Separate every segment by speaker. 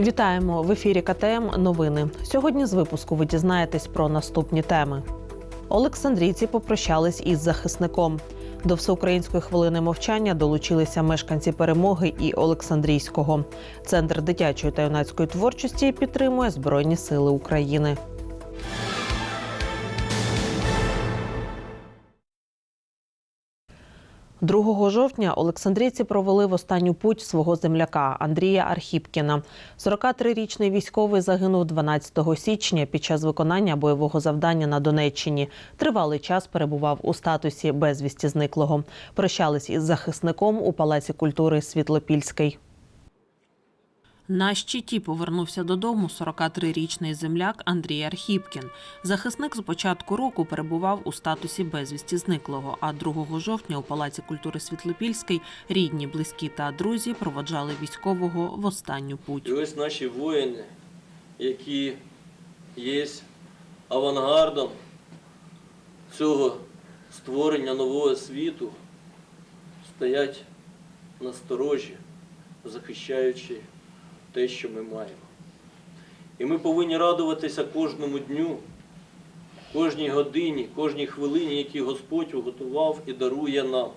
Speaker 1: Вітаємо в ефірі КТМ. Новини. Сьогодні з випуску ви дізнаєтесь про наступні теми. Олександрійці попрощались із захисником. До всеукраїнської хвилини мовчання долучилися мешканці перемоги і Олександрійського. Центр дитячої та юнацької творчості підтримує Збройні Сили України. Другого жовтня Олександрійці провели в останню путь свого земляка Андрія Архіпкіна. 43-річний військовий загинув 12 січня під час виконання бойового завдання на Донеччині. Тривалий час перебував у статусі безвісті зниклого. Прощались із захисником у Палаці культури Світлопільський. На щиті повернувся додому 43-річний земляк Андрій Архіпкін. Захисник з початку року перебував у статусі безвісті зниклого. А 2 жовтня у Палаці культури Світлопільський рідні, близькі та друзі проводжали військового в останню путь.
Speaker 2: І ось наші воїни, які є авангардом цього створення нового світу, стоять на сторожі, захищаючи те, що ми маємо. І ми повинні радуватися кожному дню, кожній годині, кожній хвилині, які Господь уготував і дарує нам.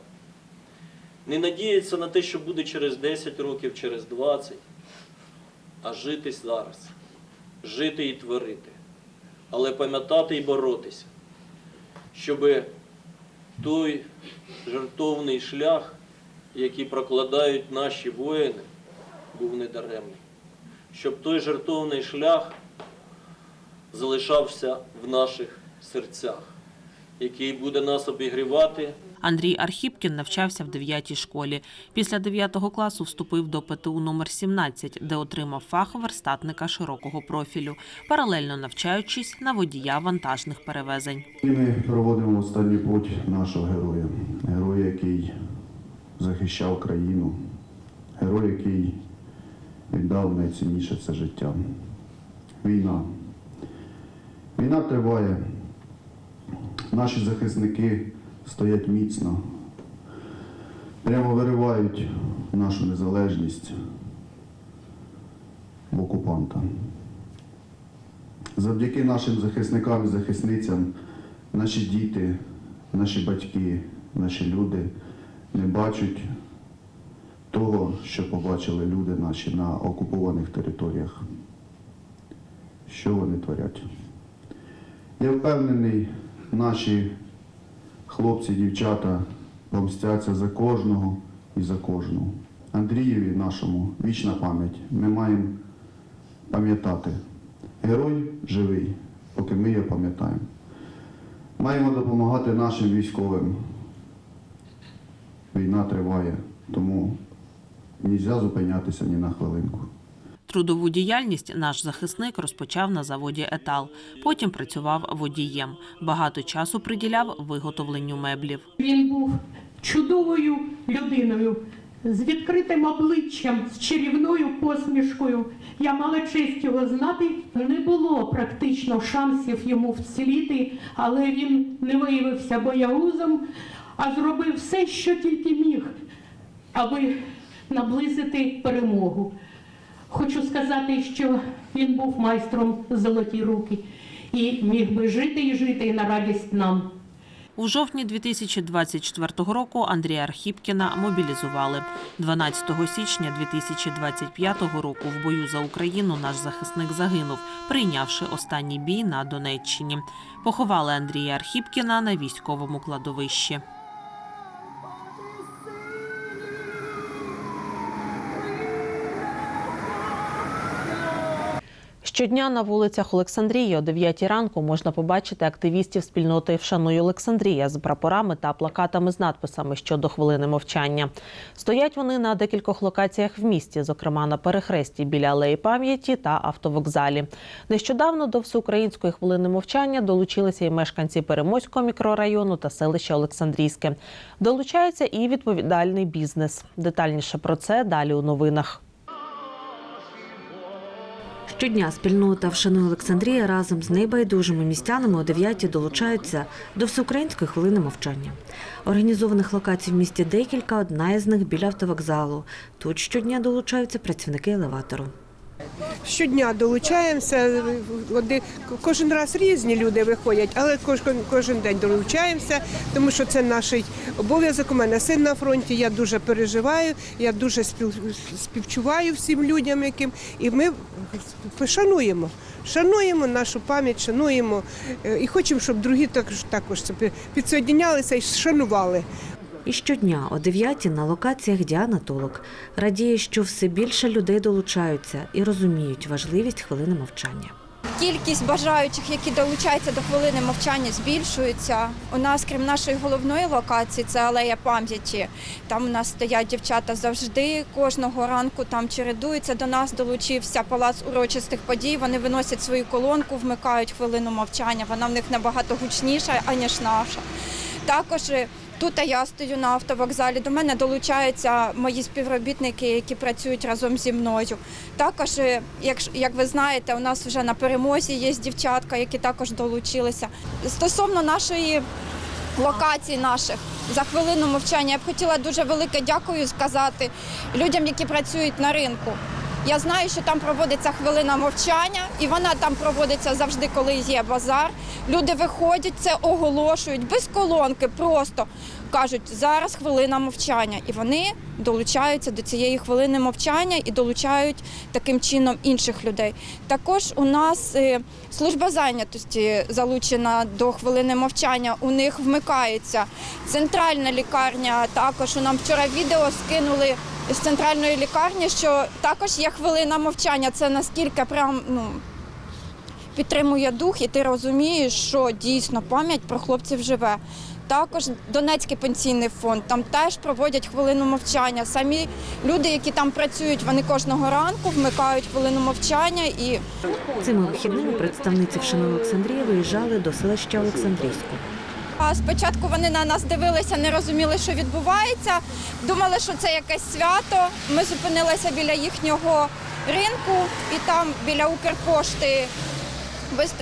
Speaker 2: Не надіятися на те, що буде через 10 років, через 20, а жити зараз, жити і творити, але пам'ятати і боротися, щоб той жертовний шлях, який прокладають наші воїни, був недаремний. Щоб той жертовний шлях залишався в наших серцях, який буде нас обігрівати
Speaker 1: Андрій Архіпкін навчався в 9 школі. Після 9 класу вступив до ПТУ номер 17, де отримав фах верстатника широкого профілю, паралельно навчаючись на водія вантажних перевезень.
Speaker 3: Ми проводимо останній путь нашого героя. Героя, який захищав країну, герой, який віддав найцінніше це життя. Війна. Війна триває. Наші захисники стоять міцно, прямо виривають нашу незалежність в окупанта. Завдяки нашим захисникам і захисницям наші діти, наші батьки, наші люди не бачать того, що побачили люди наші на окупованих територіях. Що вони творять? Я впевнений, наші хлопці, дівчата помстяться за кожного і за кожну. Андрієві нашому вічна пам'ять. Ми маємо пам'ятати. Герой живий, поки ми його пам'ятаємо. Маємо допомагати нашим військовим. Війна триває, тому не можна зупинятися ні на хвилинку.
Speaker 1: Трудову діяльність наш захисник розпочав на заводі Етал. Потім працював водієм. Багато часу приділяв виготовленню меблів.
Speaker 4: Він був чудовою людиною з відкритим обличчям, з чарівною посмішкою. Я мала честь його знати. Не було практично шансів йому вціліти, але він не виявився боягузом, а зробив все, що тільки міг, аби наблизити перемогу. Хочу сказати, що він був майстром золоті руки і міг би жити і жити на радість нам.
Speaker 1: У жовтні 2024 року Андрія Архіпкіна мобілізували. 12 січня 2025 року в бою за Україну наш захисник загинув, прийнявши останній бій на Донеччині. Поховали Андрія Архіпкіна на військовому кладовищі. Щодня на вулицях Олександрії о 9 ранку можна побачити активістів спільноти Вшануй Олександрія з прапорами та плакатами з надписами щодо хвилини мовчання. Стоять вони на декількох локаціях в місті, зокрема на перехресті біля алеї пам'яті та автовокзалі. Нещодавно до всеукраїнської хвилини мовчання долучилися і мешканці Перемоського мікрорайону та селища Олександрійське. Долучається і відповідальний бізнес. Детальніше про це далі у новинах.
Speaker 5: Щодня спільнота «Вшануй Олександрія разом з небайдужими містянами о 9 долучаються до всеукраїнської хвилини мовчання. Організованих локацій в місті декілька, одна із них біля автовокзалу. Тут щодня долучаються працівники елеватору.
Speaker 6: Щодня долучаємося. Кожен раз різні люди виходять, але кожен, день долучаємося, тому що це наш обов'язок. У мене син на фронті. Я дуже переживаю, я дуже співчуваю всім людям, яким і ми шануємо. Шануємо нашу пам'ять, шануємо е, і хочемо, щоб другі також також підсоєднялися і шанували.
Speaker 5: І щодня о 9 на локаціях Діана Толок радіє, що все більше людей долучаються і розуміють важливість хвилини мовчання.
Speaker 7: Кількість бажаючих, які долучаються до хвилини мовчання, збільшується. У нас, крім нашої головної локації, це алея пам'яті. Там у нас стоять дівчата завжди. Кожного ранку там чередуються. До нас долучився палац урочистих подій. Вони виносять свою колонку, вмикають хвилину мовчання. Вона в них набагато гучніша, аніж наша. Також е, Тут я стою на автовокзалі. До мене долучаються мої співробітники, які працюють разом зі мною. Також, е, як, як ви знаєте, у нас вже на перемозі є дівчатка, які також долучилися. Стосовно нашої локацій наших за хвилину мовчання, я б хотіла дуже велике дякую сказати людям, які працюють на ринку. Я знаю, що там проводиться хвилина мовчання, і вона там проводиться завжди, коли є базар. Люди виходять, це оголошують без колонки, просто кажуть, зараз хвилина мовчання. І вони долучаються до цієї хвилини мовчання і долучають таким чином інших людей. Також у нас е, служба зайнятості залучена до хвилини мовчання. У них вмикається центральна лікарня. Також нам вчора відео скинули з центральної лікарні, що також є хвилина мовчання. Це наскільки прям ну. Підтримує дух, і ти розумієш, що дійсно пам'ять про хлопців живе. Також Донецький пенсійний фонд там теж проводять хвилину мовчання. Самі люди, які там працюють, вони кожного ранку вмикають хвилину мовчання і
Speaker 5: Цими вихідними представниці Вшини Олександрії виїжджали до селища Олександрійську.
Speaker 7: А спочатку вони на нас дивилися, не розуміли, що відбувається. Думали, що це якесь свято. Ми зупинилися біля їхнього ринку і там біля Укрпошти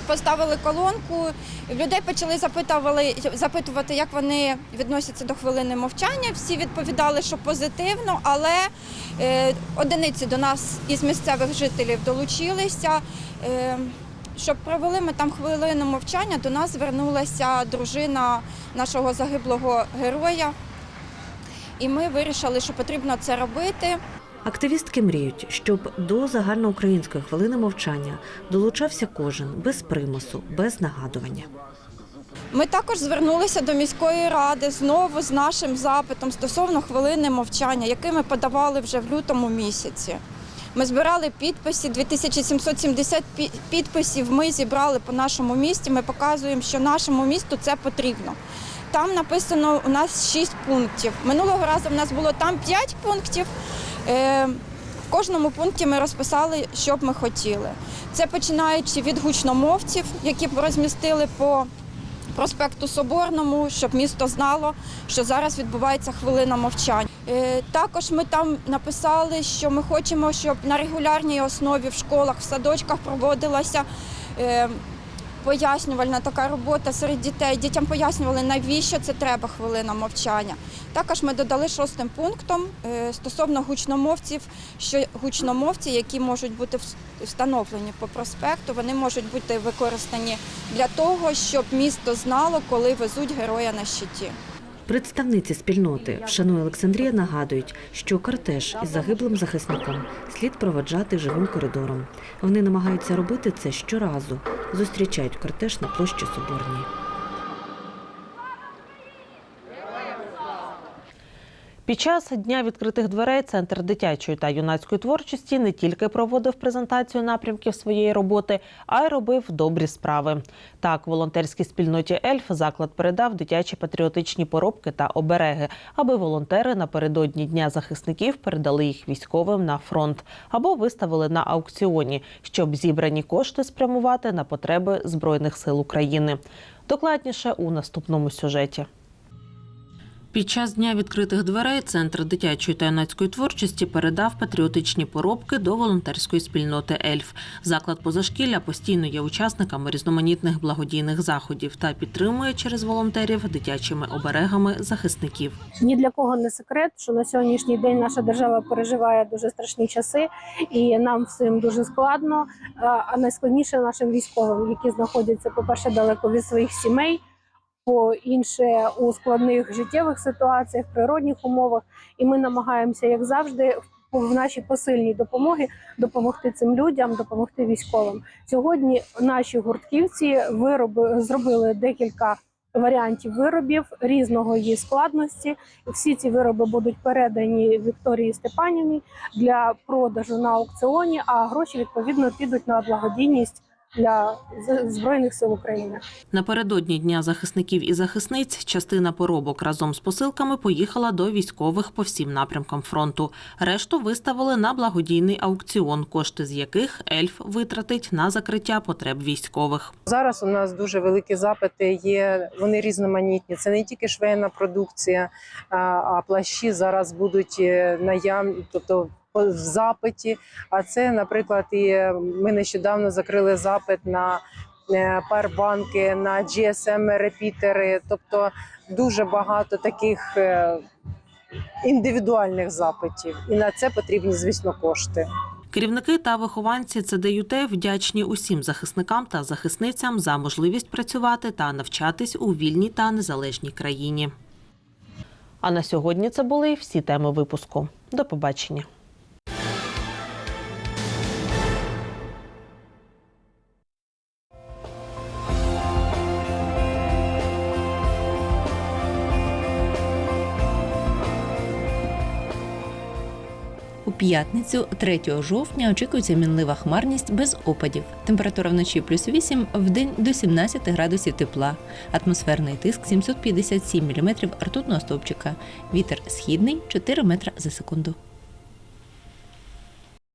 Speaker 7: поставили колонку. Людей почали запитували, запитувати, як вони відносяться до хвилини мовчання. Всі відповідали, що позитивно, але е, одиниці до нас із місцевих жителів долучилися. Щоб провели ми там хвилину мовчання, до нас звернулася дружина нашого загиблого героя, і ми вирішили, що потрібно це робити.
Speaker 5: Активістки мріють, щоб до загальноукраїнської хвилини мовчання долучався кожен без примусу, без нагадування.
Speaker 7: Ми також звернулися до міської ради знову з нашим запитом стосовно хвилини мовчання, який ми подавали вже в лютому місяці. Ми збирали підписи, 2770 пі- підписів ми зібрали по нашому місті. Ми показуємо, що нашому місту це потрібно. Там написано у нас 6 пунктів. Минулого разу в нас було там 5 пунктів. Е, В кожному пункті ми розписали, що б ми хотіли. Це починаючи від гучномовців, які б розмістили по проспекту Соборному, щоб місто знало, що зараз відбувається хвилина мовчання. Е, Також ми там написали, що ми хочемо, щоб на регулярній основі в школах, в садочках проводилася. Пояснювальна така робота серед дітей. Дітям пояснювали, навіщо це треба хвилина мовчання. Також ми додали шостим пунктом е, стосовно гучномовців, що гучномовці, які можуть бути встановлені по проспекту, вони можуть бути використані для того, щоб місто знало, коли везуть героя на щиті.
Speaker 5: Представниці спільноти вшанує Олександрія нагадують, що кортеж із загиблим захисником слід проведжати живим коридором. Вони намагаються робити це щоразу. Зустрічають кортеж на площі Соборній.
Speaker 1: Під час дня відкритих дверей центр дитячої та юнацької творчості не тільки проводив презентацію напрямків своєї роботи, а й робив добрі справи. Так, волонтерській спільноті Ельф заклад передав дитячі патріотичні поробки та обереги, аби волонтери напередодні дня захисників передали їх військовим на фронт або виставили на аукціоні, щоб зібрані кошти спрямувати на потреби збройних сил України. Докладніше у наступному сюжеті. Під час дня відкритих дверей центр дитячої та юнацької творчості передав патріотичні поробки до волонтерської спільноти Ельф. Заклад позашкілля постійно є учасниками різноманітних благодійних заходів та підтримує через волонтерів дитячими оберегами захисників.
Speaker 8: Ні для кого не секрет, що на сьогоднішній день наша держава переживає дуже страшні часи, і нам всім дуже складно. А- найскладніше нашим військовим, які знаходяться, по-перше, далеко від своїх сімей, по інше у складних життєвих ситуаціях, природних умовах. І ми намагаємося, як завжди, в нашій посильній допомоги допомогти цим людям, допомогти військовим. Сьогодні наші гуртківці вироби зробили декілька варіантів виробів різного її складності. Всі ці вироби будуть передані Вікторії Степанівні для продажу на аукціоні, а гроші відповідно підуть на благодійність для збройних сил України.
Speaker 1: Напередодні Дня захисників і захисниць частина поробок разом з посилками поїхала до військових по всім напрямкам фронту. Решту виставили на благодійний аукціон, кошти з яких ельф витратить на закриття потреб військових.
Speaker 9: Зараз у нас дуже великі запити є. Вони різноманітні. Це не тільки швейна продукція, а, плащі зараз будуть е, наявні, тобто в запиті. А це, наприклад, і ми нещодавно закрили запит на е, парбанки, на GSM репітери, тобто дуже багато таких е, індивідуальних запитів, і на це потрібні, звісно, кошти.
Speaker 1: Керівники та вихованці ЦДЮТ вдячні усім захисникам та захисницям за можливість працювати та навчатись у вільній та незалежній країні. А на сьогодні це були всі теми випуску. До побачення.
Speaker 10: У п'ятницю, 3 жовтня, очікується мінлива хмарність без опадів. Температура вночі плюс 8, в день до 17 градусів тепла. Атмосферний тиск 757 мм ртутного стовпчика. Вітер східний 4 метра за секунду.